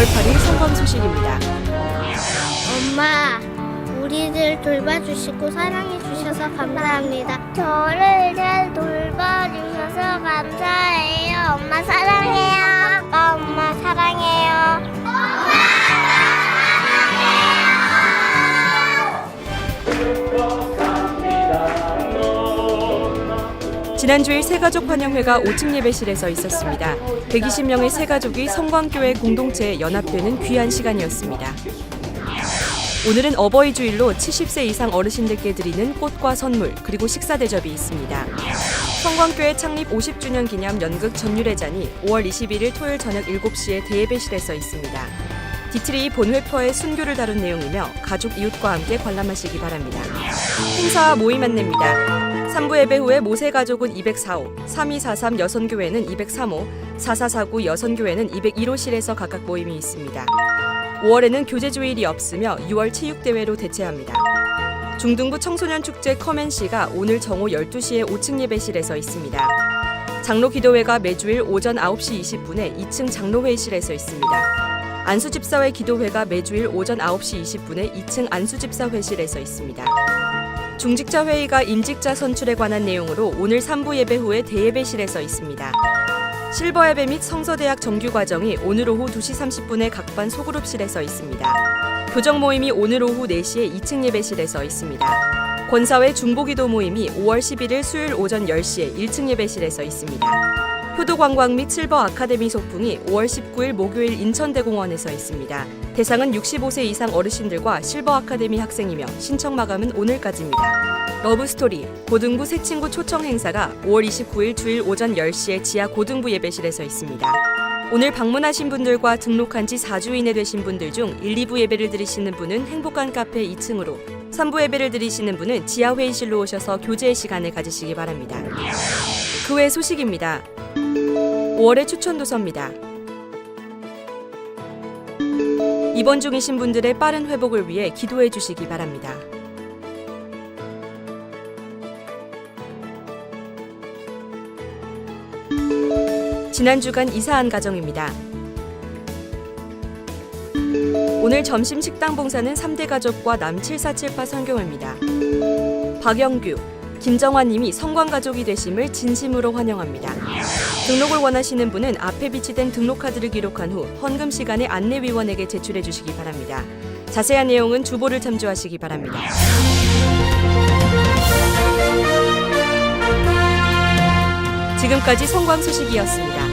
5월 8일 성광 소식입니다. 엄마, 우리들 돌봐주시고 사랑해주셔서 감사합니다. 저를 잘 돌봐주셔서 감사해요. 지난 주일 새가족 환영회가 5층 예배실에서 있었습니다. 120명의 새가족이 성광교회 공동체에 연합되는 귀한 시간이었습니다. 오늘은 어버이 주일로 70세 이상 어르신들께 드리는 꽃과 선물 그리고 식사 대접이 있습니다. 성광교회 창립 50주년 기념 연극 전율회잔이 5월 21일 토요일 저녁 7시에 대예배실에서 있습니다. 디트리 본회퍼의 순교를 다룬 내용이며 가족 이웃과 함께 관람하시기 바랍니다. 행사와 모임 안내입니다. 3부 예배 후에 모세 가족은 204호, 3243 여선교회는 203호, 4449 여선교회는 201호실에서 각각 모임이 있습니다. 5월에는 교제 주일이 없으며 6월 체육대회로 대체합니다. 중등부 청소년 축제 커맨시가 오늘 정오 12시에 5층 예배실에서 있습니다. 장로 기도회가 매주일 오전 9시 20분에 2층 장로회의실에서 있습니다. 안수집사회 기도회가 매주일 오전 9시 20분에 2층 안수집사회실에서 있습니다. 중직자 회의가 임직자 선출에 관한 내용으로 오늘 3부 예배 후에 대예배실에서 있습니다. 실버 예배 및 성서대학 정규 과정이 오늘 오후 2시 30분에 각반 소그룹실에서 있습니다. 교정 모임이 오늘 오후 4시에 2층 예배실에서 있습니다. 권사회 중보기도 모임이 5월 11일 수요일 오전 10시에 1층 예배실에서 있습니다. 효도관광 및 실버 아카데미 소풍이 5월 19일 목요일 인천대공원에서 있습니다. 대상은 65세 이상 어르신들과 실버 아카데미 학생이며 신청 마감은 오늘까지입니다. 러브스토리 고등부 새 친구 초청 행사가 5월 29일 주일 오전 10시에 지하 고등부 예배실에서 있습니다. 오늘 방문하신 분들과 등록한 지 4주 이내 되신 분들 중 1, 2부 예배를 드리시는 분은 행복한 카페 2층으로 3부 예배를 드리시는 분은 지하 회의실로 오셔서 교제의 시간을 가지시기 바랍니다. 그 외 소식입니다. 5월의 추천 도서입니다. 입원 중이신 분들의 빠른 회복을 위해 기도해 주시기 바랍니다. 지난 주간 이사한 가정입니다. 오늘 점심 식당 봉사는 3대 가족과 남7478 성경입니다. 박영규, 김정환 님이 성광 가족이 되심을 진심으로 환영합니다. 등록을 원하시는 분은 앞에 비치된 등록카드를 기록한 후 헌금 시간에 안내위원에게 제출해 주시기 바랍니다. 자세한 내용은 주보를 참조하시기 바랍니다. 지금까지 성광 소식이었습니다.